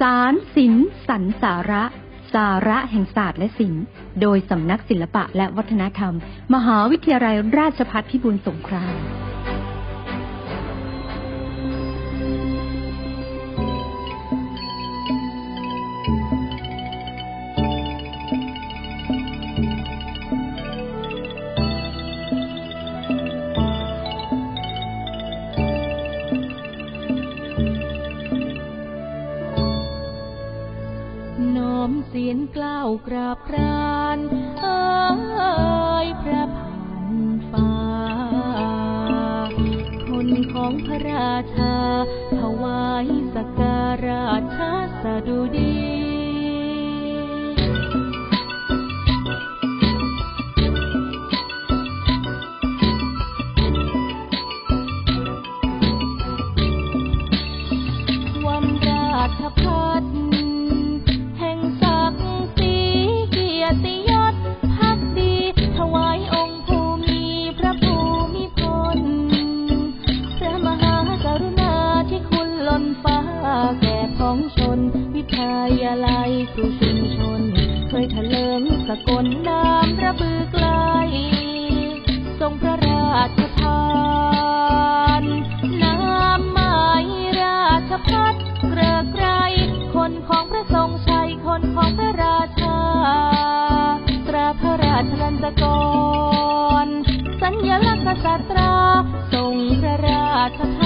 สารศิลสันสาระ สาระแห่งศาสตร์และศิลป์ โดยสำนักศิลปะและวัฒนธรรม มหาวิทยาลัยราชภัฏพิบูลสงคราม กราบครานเอ้ยพระผ่านฟ้า คนของพระราชาถวายสักการะชาสดุดี กษณ์กษัตราทรงพระราช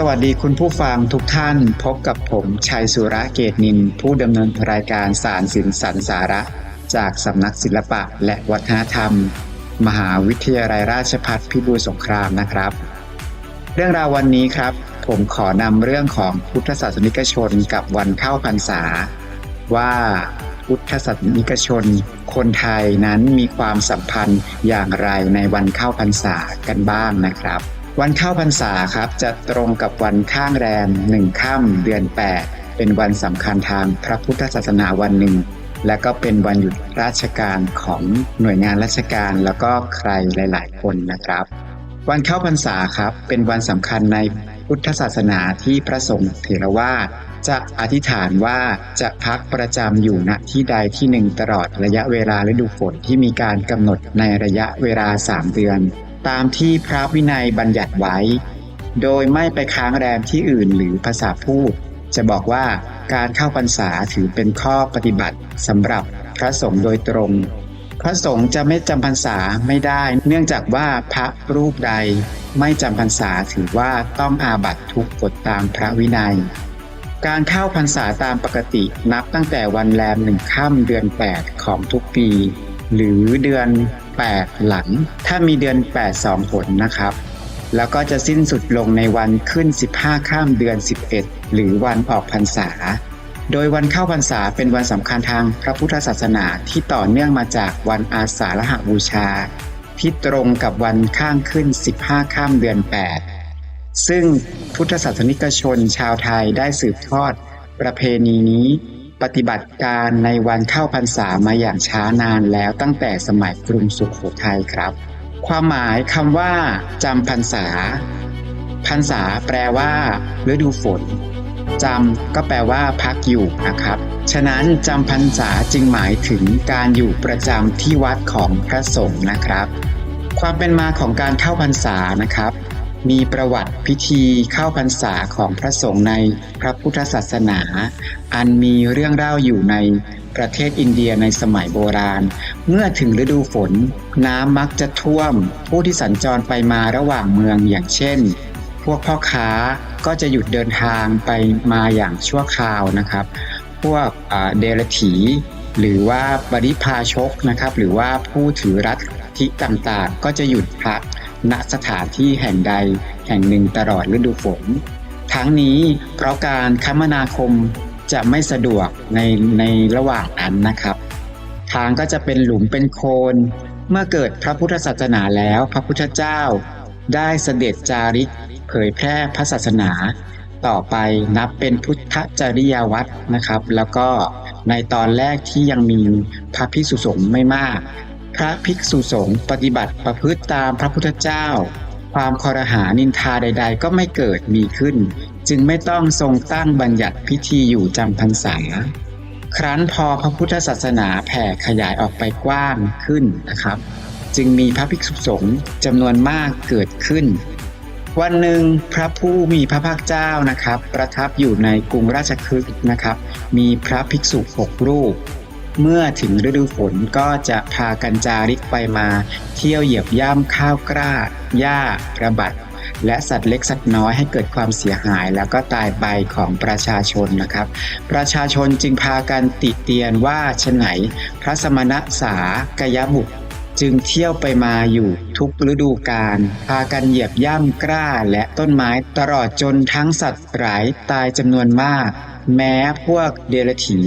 สวัสดีคุณผู้ฟังทุกท่าน พบกับผมชัยสุระเกตนิน ผู้ดำเนินรายการสารสินสรรสาระ จากสำนักศิลปะและวัฒนธรรม มหาวิทยาลัยราชภัฏพิบูลสงครามนะครับ เรื่องราววันนี้ครับ ผมขอนำเรื่องของพุทธศาสนิกชนกับวันเข้าพรรษา ว่าพุทธศาสนิกชน คนไทยนั้นมีความสัมพันธ์อย่างไรในวันเข้าพรรษากันบ้างนะครับ วันเข้าพรรษาครับจะตรงกับวันข้างแรมหนึ่งค่ำเดือน 8 เป็นวันสำคัญทางพระพุทธศาสนาวันหนึ่ง และก็เป็นวันหยุดราชการของหน่วยงานราชการแล้วก็ใครหลาย ๆ คนนะครับ วันเข้าพรรษาครับเป็นวันสำคัญในพุทธศาสนาที่พระสงฆ์เถรวาทจะอธิษฐานว่าจะพักประจำอยู่ณที่ใดที่หนึ่งตลอดระยะเวลาฤดูฝนที่มีการกำหนดในระยะเวลา 3 เดือน ตามที่พระวินัยบัญญัติไว้ โดยไม่ไปค้างแรมที่อื่นหรือภาษาพูด จะบอกว่าการเข้าพรรษาถือเป็นข้อปฏิบัติสำหรับพระสงฆ์โดยตรง พระสงฆ์จะไม่จำพรรษาไม่ได้ เนื่องจากว่าพระรูปใดไม่จำพรรษาถือว่าต้องอาบัตทุกกฎตามพระวินัย การเข้าพรรษาตามปกตินับตั้งแต่วันแรมหนึ่งค่ำเดือน 8 ของทุกปี หรือเดือน 8 หลัง ถ้ามีเดือน 8 2ผลนะครับ แล้วก็จะสิ้นสุดลงในวันขึ้น 15 ข้ามเดือน 11 หรือวันออกพรรษา โดยวันเข้าพรรษาเป็นวันสำคัญทางพระพุทธศาสนาที่ต่อเนื่องมาจากวันอาสาฬหบูชา ที่ตรงกับวันข้างขึ้น 15 ข้ามเดือน 8 ซึ่งพุทธศาสนิกชนชาวไทยได้สืบทอดประเพณีนี้ ปฏิบัติการในวันเข้าพรรษามาอย่างช้านานแล้วตั้งแต่สมัยกรุงสุขโขทัยครับ ความหมายคำว่าจำพรรษา พรรษาแปลว่าฤดูฝนจำก็แปลว่าพักอยู่นะครับ ฉะนั้นจำพรรษาจึงหมายถึงการอยู่ประจำที่วัดของพระสงฆ์นะครับ ความเป็นมาของการเข้าพรรษานะครับ มีประวัติพิธีเข้าพรรษาของพระสงฆ์ในพระพุทธศาสนา อันมีเรื่องเล่าอยู่ในประเทศอินเดียในสมัยโบราณ เมื่อถึงฤดูฝน น้ำมักจะท่วม ผู้ที่สัญจรไปมาระหว่างเมืองอย่างเช่น พวกพ่อค้าก็จะหยุดเดินทางไปมาอย่างชั่วคราวนะครับ พวกเดรถีหรือว่าปริพาชกนะครับ หรือว่าผู้ถือรัฐที่ต่างๆ ก็จะหยุดพัก ณสถานที่แห่งใดแห่งหนึ่งตลอดฤดูฝน ทั้งนี้เพราะการคมนาคมจะไม่สะดวกในในระหว่างนั้นนะครับ ทางก็จะเป็นหลุมเป็นโคลนเมื่อเกิดพระพุทธศาสนาแล้วพระพุทธเจ้า ได้เสด็จจาริก เผยแพร่พระศาสนา ต่อไปนับเป็นพุทธจริยวัตรนะครับ แล้วก็ในตอนแรกที่ยังมีพระภิกษุสงฆ์ไม่มาก พระภิกษุสงฆ์ปฏิบัติประพฤติตามพระพุทธเจ้า ความคอรหานินทาใด ๆ ก็ไม่เกิดมีขึ้น จึงไม่ต้องทรงตั้งบัญญัติพิธีอยู่จำพรรษา ครั้นพอพระพุทธศาสนาแผ่ขยายออกไปกว้างขึ้นนะครับ จึงมีพระภิกษุสงฆ์จำนวนมากเกิดขึ้น วันหนึ่งพระผู้มีพระภาคเจ้านะครับ ประทับอยู่ในกรุงราชคฤห์นะครับ มีพระภิกษุหกรูป เมื่อถึงฤดูฝนก็จะพากันจาริกไปมา เที่ยวเหยียบย่ำข้าวกล้าหญ้าระบัด และสัตว์เล็กสัตว์น้อยให้เกิดความเสียหายแล้วก็ตายไปของประชาชนนะครับ ประชาชนจึงพากันติเตียนว่าชไหน พระสมณะสากยบุตรจึงเที่ยวไปมาอยู่ทุกฤดูกาลพากันเหยียบย่ำกล้าและต้นไม้ตลอดจนทั้งสัตว์หลายตายจำนวนมาก แม้พวกเดรถี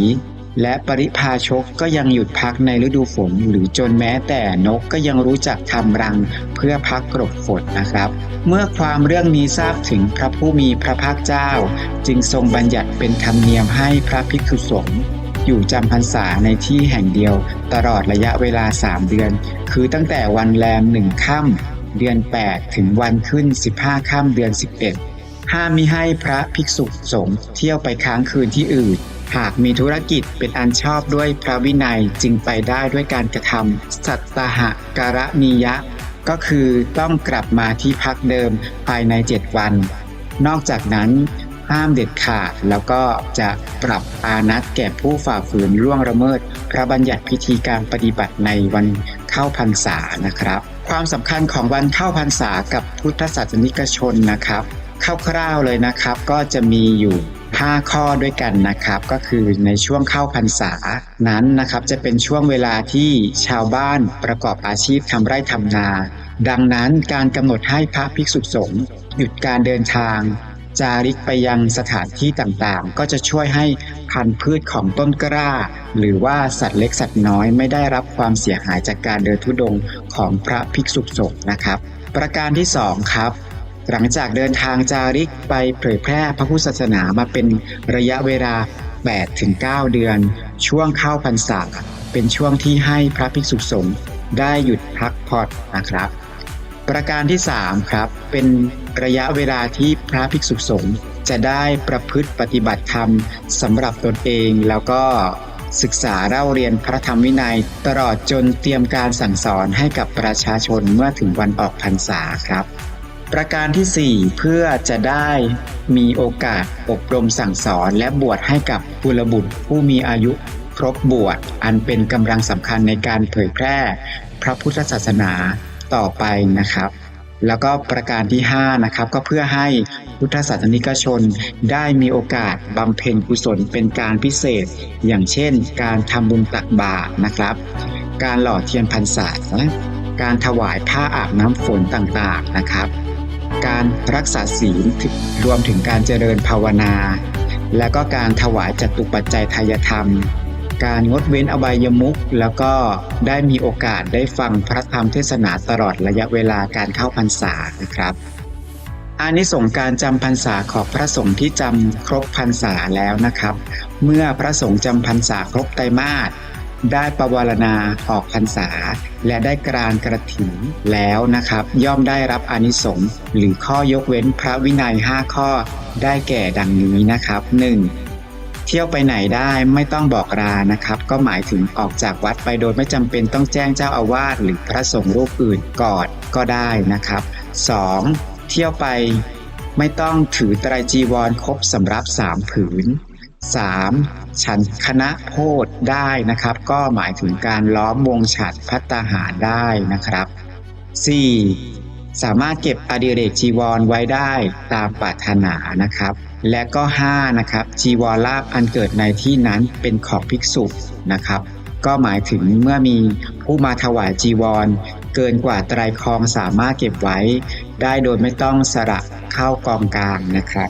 และปริพาชกก็ยังหยุดพักในฤดูฝน หรือจนแม้แต่นกก็ยังรู้จักทำรังเพื่อพักกรบฝนนะครับ เมื่อความเรื่องนี้ทราบถึงพระผู้มีพระภาคเจ้า จึงทรงบัญญัติเป็นธรรมเนียมให้พระภิกษุสงฆ์อยู่จำพรรษาในที่แห่งเดียว ตลอดระยะเวลา 3 เดือน คือตั้งแต่วันแรมหนึ่งค่ำเดือน 8 ถึงวันขึ้น 15ค่ำเดือน 11 ห้ามมิให้พระภิกษุสงฆ์เที่ยวไปค้างคืนที่อื่น หากมีธุรกิจเป็นอันชอบด้วยพระวินัยจึงไปได้ด้วยการกระทำสัตตหะการณียะ ก็คือต้องกลับมาที่พักเดิมภายใน 7 วัน นอกจากนั้นห้ามเด็ดขาดแล้วก็จะปรับอานัตแก่ผู้ฝ่าฝืนล่วงละเมิด พระบัญญัติพิธีการปฏิบัติในวันเข้าพรรษานะครับ ความสำคัญของวันเข้าพรรษากับพุทธศาสนิกชนนะครับคร่าวๆเลยนะครับก็จะมีอยู่ 5 ข้อด้วยกันนะครับ ก็คือในช่วงเข้าพรรษานั้นนะครับ จะเป็นช่วงเวลาที่ชาวบ้านประกอบอาชีพทำไร่ทำนา ดังนั้นการกำหนดให้พระภิกษุสงฆ์หยุดการเดินทาง จาริกไปยังสถานที่ต่างๆ ก็จะช่วยให้พันธุ์พืชของต้นกล้า หรือว่าสัตว์เล็กสัตว์น้อยไม่ได้รับความเสียหายจากการเดินทุดงของพระภิกษุสงฆ์นะครับ ประการที่ 2 ครับ หลังจากเดินทางจาริกไปเผยแพร่พระพุทธศาสนามาเป็นระยะเวลา 8-9 เดือน ช่วงเข้าพรรษาเป็นช่วงที่ให้พระภิกษุสงฆ์ได้หยุดพักผ่อนนะครับ ประการที่ 3 ครับ เป็นระยะเวลาที่พระภิกษุสงฆ์จะได้ประพฤติปฏิบัติธรรมสำหรับตนเองแล้วก็ศึกษาเล่าเรียนพระธรรมวินัยตลอดจนเตรียมการสั่งสอนให้กับประชาชนเมื่อถึงวันออกพรรษาครับ ประการที่ 4 เพื่อจะได้มีโอกาสอบรมสั่งสอนและบวชให้กับบุรบุตรผู้มีอายุครบบวชอันเป็นกำลังสำคัญในการเผยแพร่พระพุทธศาสนาต่อไปนะครับ แล้วก็ประการที่ 5 นะครับ ก็เพื่อให้พุทธศาสนิกชนได้มีโอกาสบำเพ็ญกุศลเป็นการพิเศษ อย่างเช่น การทำบุญตักบาตรนะครับ การหล่อเทียนพรรษาการถวายผ้าอาบน้ำฝนต่างๆนะครับ การรักษาศีลรวมถึงการเจริญภาวนา และก็การถวายจตุปัจจัยทายธรรม การงดเว้นอบายมุขแล้วก็ได้มีโอกาสได้ฟังพระธรรมเทศนาตลอดระยะเวลาการเข้าพรรษานะครับอานิสงส์การจำพรรษาของพระสงฆ์ที่จำครบพรรษาแล้วนะครับ เมื่อพระสงฆ์จำพรรษาครบไตรมาส ได้ประวารณาออกพรรษา และได้กรานกระถิ่นแล้วนะครับ ย่อมได้รับอนิสงส์หรือข้อยกเว้นพระวินัย 5 ข้อได้แก่ดังนี้นะครับ 1. เที่ยวไปไหนได้ไม่ต้องบอกลานะครับ ก็หมายถึงออกจากวัดไปโดยไม่จำเป็นต้องแจ้งเจ้าอาวาสหรือพระสงฆ์รูปอื่นก่อนก็ได้นะครับ 2. เที่ยวไปไม่ต้องถือไตรจีวรครบสำรับสามผืน 3. ฉันคณะโพธได้นะครับ ก็หมายถึงการล้อมวงฉัดพัตตาหารได้นะครับ 4. สามารถเก็บอดิเรกจีวรไว้ได้ตามปรารถนานะครับ และก็ 5. นะครับ จีวรลาภอันเกิดในที่นั้นเป็นของภิกษุนะครับก็หมายถึงเมื่อมีผู้มาถวายจีวร เกินกว่าไตรคองสามารถเก็บไว้ ได้โดยไม่ต้องสละเข้ากองกลางนะครับ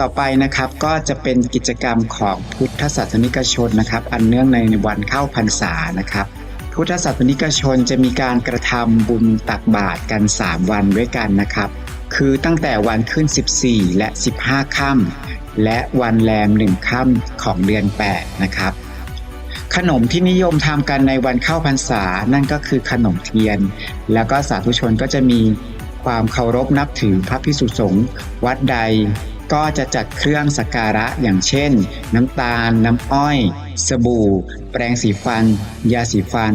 ต่อไปนะครับก็จะเป็นกิจกรรมของพุทธศาสนิกชนนะครับ อันเนื่องในวันเข้าพรรษานะครับ พุทธศาสนิกชนจะมีการกระทำบุญตักบาตรกัน 3 วันด้วยกันนะครับ คือตั้งแต่วันขึ้น 14 และ 15 ค่ำและวันแรม1ค่ำของเดือน 8 นะครับขนมที่นิยมทำกันในวันเข้าพรรษา นั่นก็คือขนมเทียน แล้วก็สาธุชนก็จะมีความเคารพนับถือพระพิสุสงฆ์วัดใด ก็จะจัดเครื่องสักการะอย่างเช่น น้ำตาล น้ำอ้อย สบู่ แปรงสีฟัน ยาสีฟัน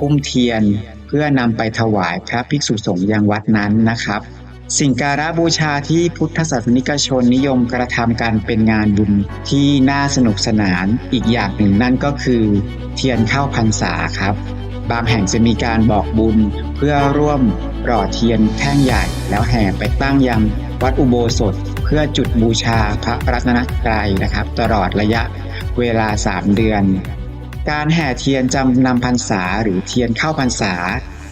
กุ้มเทียน เพื่อนำไปถวายพระภิกษุสงฆ์ยังวัดนั้นนะครับ สิ่งการะบูชาที่พุทธศาสนิกชนนิยมกระทำกันเป็นงานบุญที่น่าสนุกสนานอีกอย่างหนึ่งนั่นก็คือ เทียนเข้าพรรษาครับ บางแห่งจะมีการบอกบุญเพื่อร่วมหล่อเทียนแท่งใหญ่แล้วแห่ไปตั้งยังวัดอุโบสถ เพื่อจุดบูชาพระรัตนตรัยนะครับ ตลอดระยะเวลา 3 เดือน การแห่เทียนจำนำพรรษาหรือเทียนเข้าพรรษา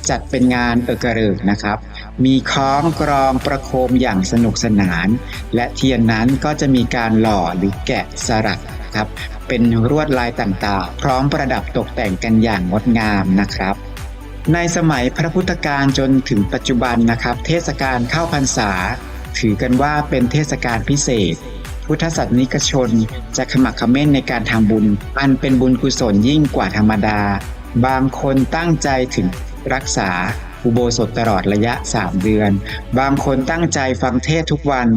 จัดเป็นงานเอกระเริกนะครับ มีคล้องกรองประโคมอย่างสนุกสนาน และเทียนนั้นก็จะมีการหล่อหรือแกะสลักครับเป็นรวดลายต่างๆ พร้อมประดับตกแต่งกันอย่างงดงามนะครับ ในสมัยพระพุทธกาลจนถึงปัจจุบันนะครับ เทศกาลเข้าพรรษา ถือกันว่าเป็นเทศกาลพิเศษ พุทธศาสนิกชนจะขมักเขม้นในการทำบุญ อันเป็นบุญกุศลยิ่งกว่าธรรมดา บางคนตั้งใจถึงรักษาอุโบสถตลอดระยะ 3 เดือน บางคนตั้งใจฟังเทศทุกวัน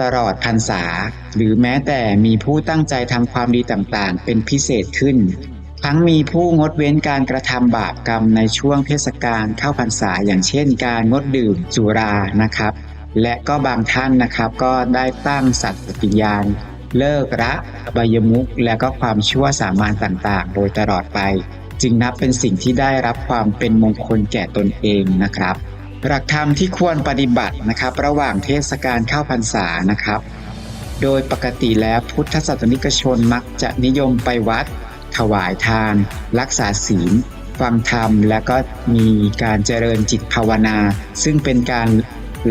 ตลอดพรรษา หรือแม้แต่มีผู้ตั้งใจทำความดีต่างๆ เป็นพิเศษขึ้น ทั้งมีผู้งดเว้นการกระทำบาปกรรมในช่วงเทศกาลเข้าพรรษาอย่างเช่นการงดดื่มสุรานะครับ และก็บางท่านนะครับก็ได้ตั้งสัตย์ปฏิญาณ เลิกละบายมุขและก็ความชั่วสามานต่างๆ โดยตลอดไป จึงนับเป็นสิ่งที่ได้รับความเป็นมงคลแก่ตนเองนะครับ หลักธรรมที่ควรปฏิบัตินะครับ ระหว่างเทศกาลเข้าพรรษานะครับ โดยปกติแล้วพุทธศาสนิกชนมักจะนิยมไปวัด ถวายทาน รักษาศีลฟังธรรมและก็มีการเจริญจิตภาวนา ซึ่งเป็นการ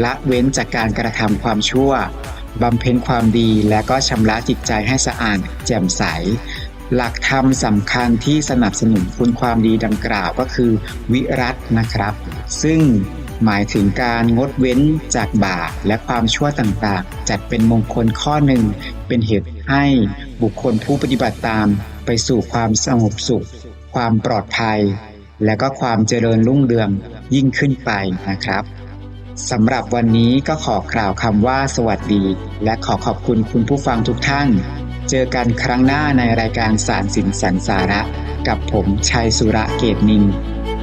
ละเว้นจากการกระทำความชั่วบำเพ็ญความดีและก็ชำระจิตใจให้สะอาดแจ่มใส หลักธรรมสำคัญที่สนับสนุนคุณความดีดังกล่าวก็คือวิรัตนะครับ ซึ่งหมายถึงการงดเว้นจากบาปและความชั่วต่างๆ จัดเป็นมงคลข้อหนึ่ง เป็นเหตุให้บุคคลผู้ปฏิบัติตามไปสู่ความสงบสุข ความปลอดภัย และก็ความเจริญรุ่งเรืองยิ่งขึ้นไปนะครับ สำหรับวันนี้ก็ขอกล่าวคำว่าสวัสดี และขอขอบคุณคุณผู้ฟังทุกท่าน เจอกันครั้งหน้าในรายการสารสินสรรสาระ กับผมชัยสุระเกตนิน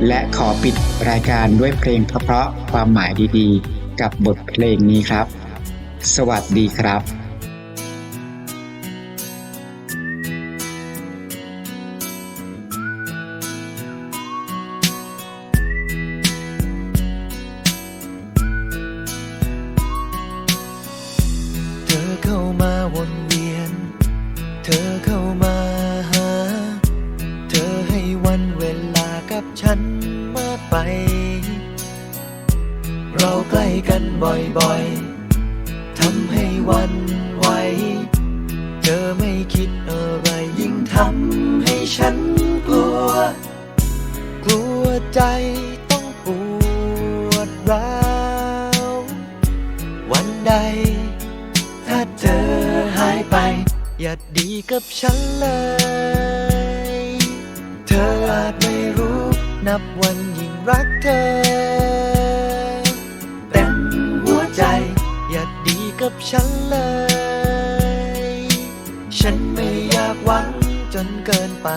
และขอปิดรายการด้วยเพลงเพราะๆความหมายดีๆ กับบทเพลงนี้ครับ สวัสดีครับ ต้องปวดร้าววันใด ถ้าเธอหายไป อย่าดีกับฉันเลย เธออาจไม่รู้นับวันยิ่งรักเธอเต็มหัวใจ อย่าดีกับฉันเลย ฉันไม่อยากหวังจนเกินไป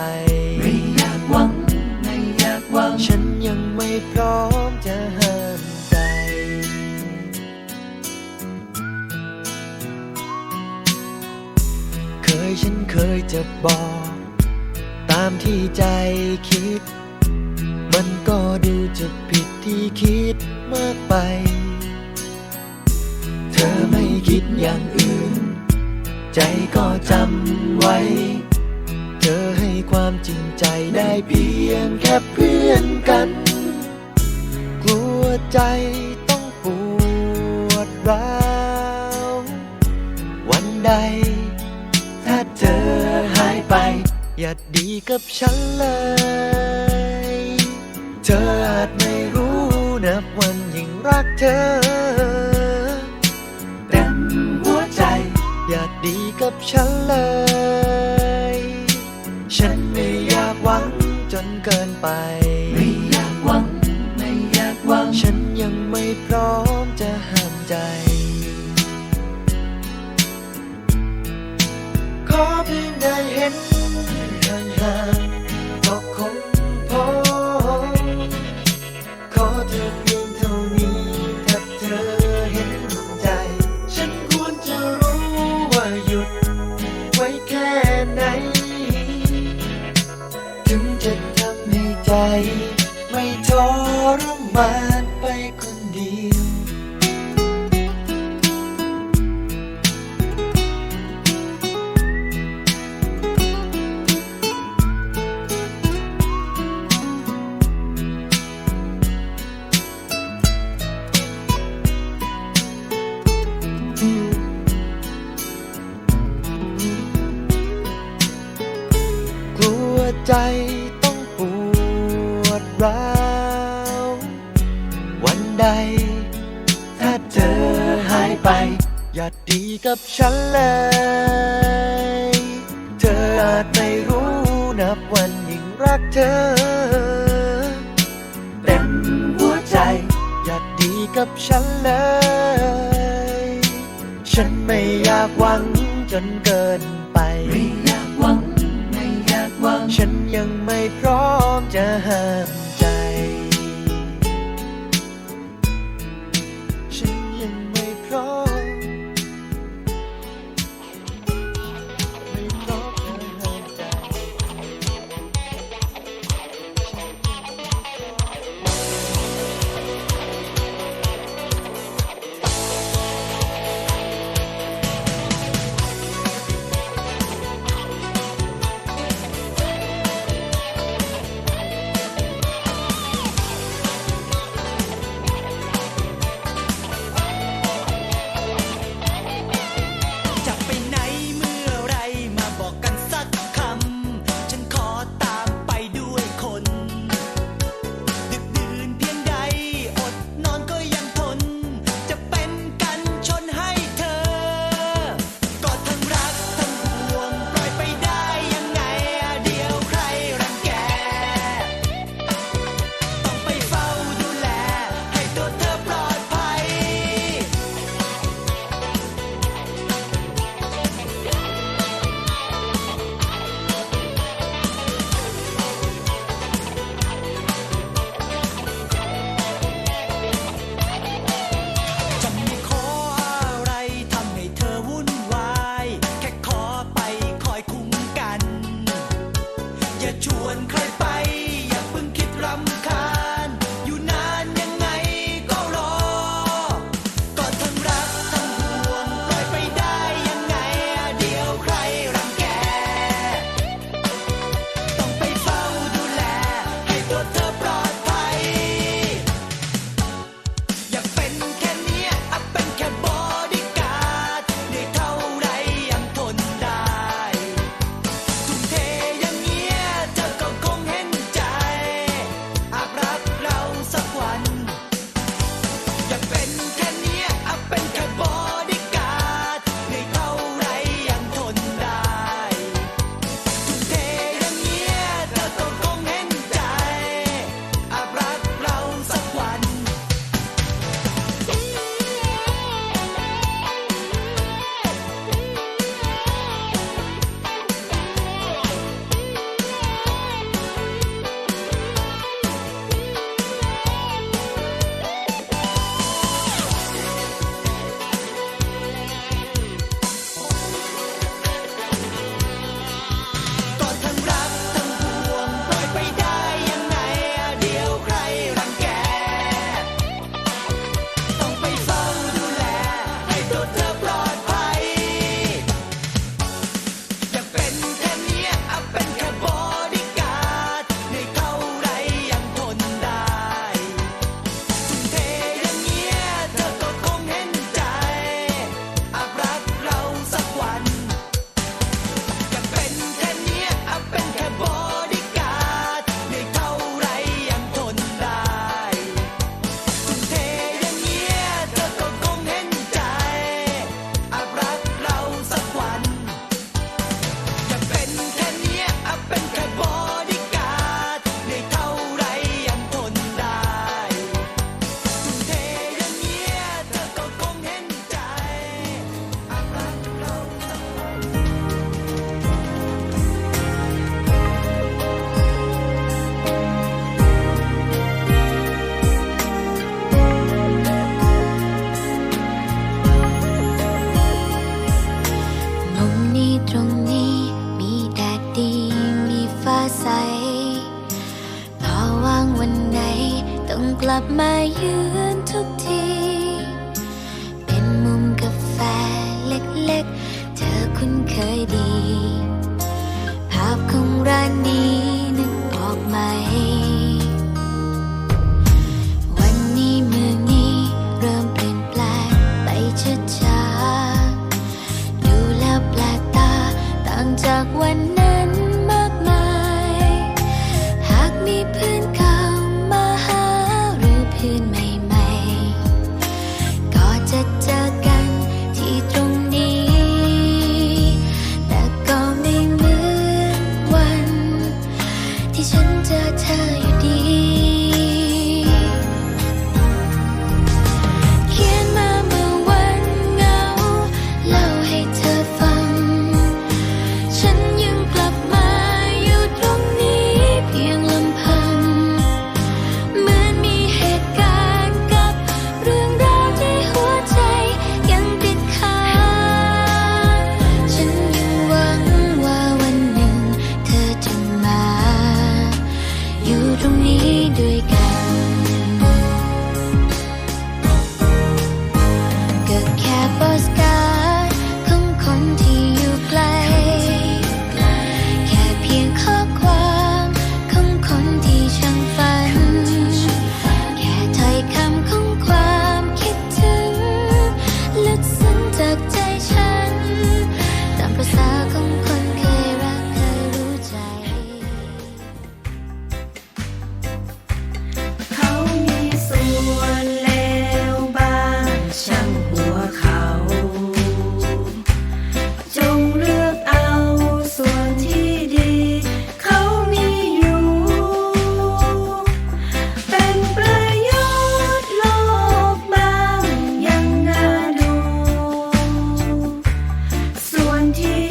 จะบอก ตามที่ใจคิด มันก็ดูจะผิดที่คิดมากไป เธอไม่คิดอย่างอื่น ใจก็จำไว้ เธอให้ความจริงใจได้เพียงแค่เพื่อนกัน กลัวใจต้องปวดร้าววันใด อย่าดีกับฉันเลย เธออาจไม่รู้นับวันยิ่งรักเธอเต็มหัวใจ อย่าดีกับฉันเลย ฉันไม่อยากหวังจนเกินไป ไม่อยากหวัง ไม่อยากหวัง ฉันยังไม่พร้อมจะห้ามใจ ขอเพียงได้เห็น ร้าววันใด ถ้าเธอหายไป อย่าดีกับฉันเลย เธออาจไม่รู้นับวันยิ่งรักเธอ เต็มหัวใจ อย่าดีกับฉันเลย ฉันไม่อยากหวังจนเกินไปไม่อยากหวัง ไม่อยากหวัง ฉันยังไม่พร้อมจะห้าม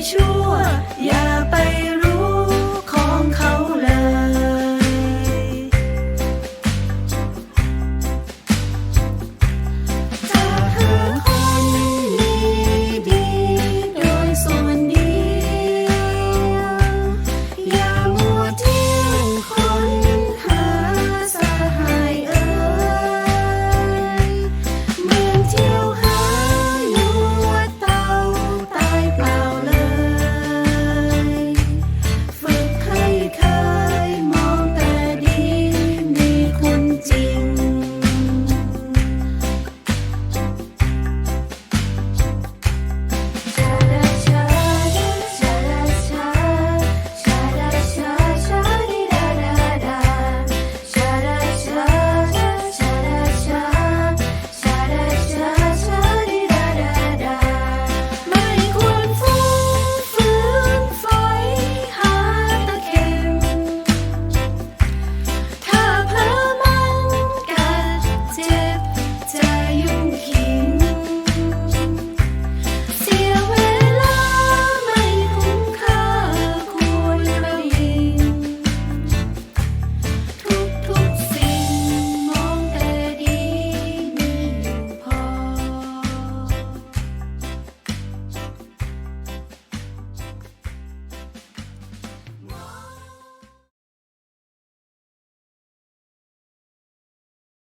ชั่วอย่า